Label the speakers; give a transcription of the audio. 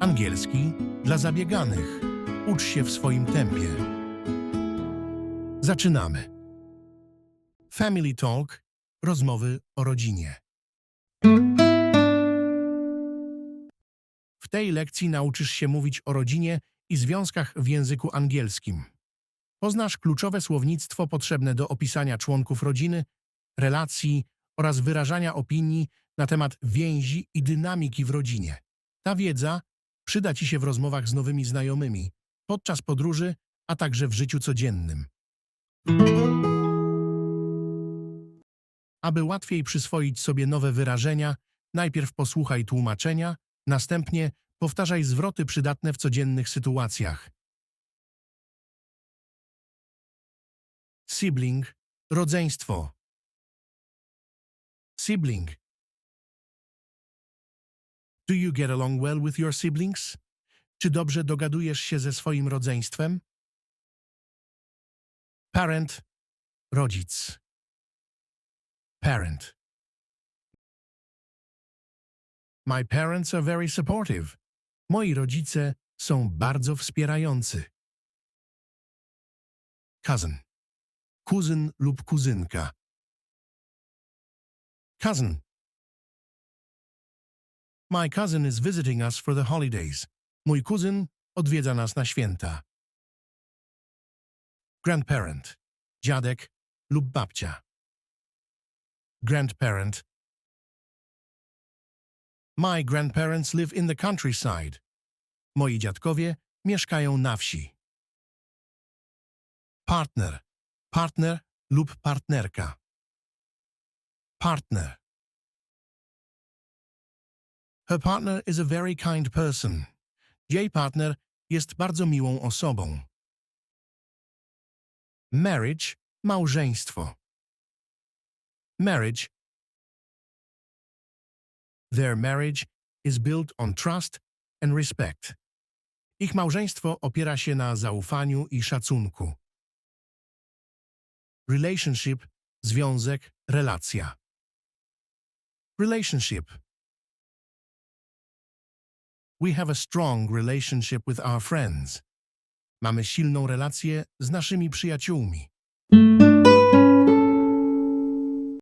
Speaker 1: Angielski dla zabieganych. Ucz się w swoim tempie. Zaczynamy. Family Talk rozmowy o rodzinie. W tej lekcji nauczysz się mówić o rodzinie i związkach w języku angielskim. Poznasz kluczowe słownictwo potrzebne do opisania członków rodziny, relacji oraz wyrażania opinii na temat więzi i dynamiki w rodzinie. Ta wiedza przyda Ci się w rozmowach z nowymi znajomymi, podczas podróży, a także w życiu codziennym. Aby łatwiej przyswoić sobie nowe wyrażenia, najpierw posłuchaj tłumaczenia, następnie powtarzaj zwroty przydatne w codziennych sytuacjach. Sibling, rodzeństwo. Sibling. Do you get along well with your siblings? Czy dobrze dogadujesz się ze swoim rodzeństwem? Parent, rodzic. Parent. My parents are very supportive. Moi rodzice są bardzo wspierający. Cousin. Kuzyn lub kuzynka. Cousin. My cousin is visiting us for the holidays. Mój kuzyn odwiedza nas na święta. Grandparent. Dziadek lub babcia. Grandparent. My grandparents live in the countryside. Moi dziadkowie mieszkają na wsi. Partner. Partner lub partnerka. Partner. Her partner is a very kind person. Jej partner jest bardzo miłą osobą. Marriage, małżeństwo. Marriage. Their marriage is built on trust and respect. Ich małżeństwo opiera się na zaufaniu i szacunku. Relationship, związek, relacja. Relationship. We have a strong relationship with our friends. Mamy silną relację z naszymi przyjaciółmi.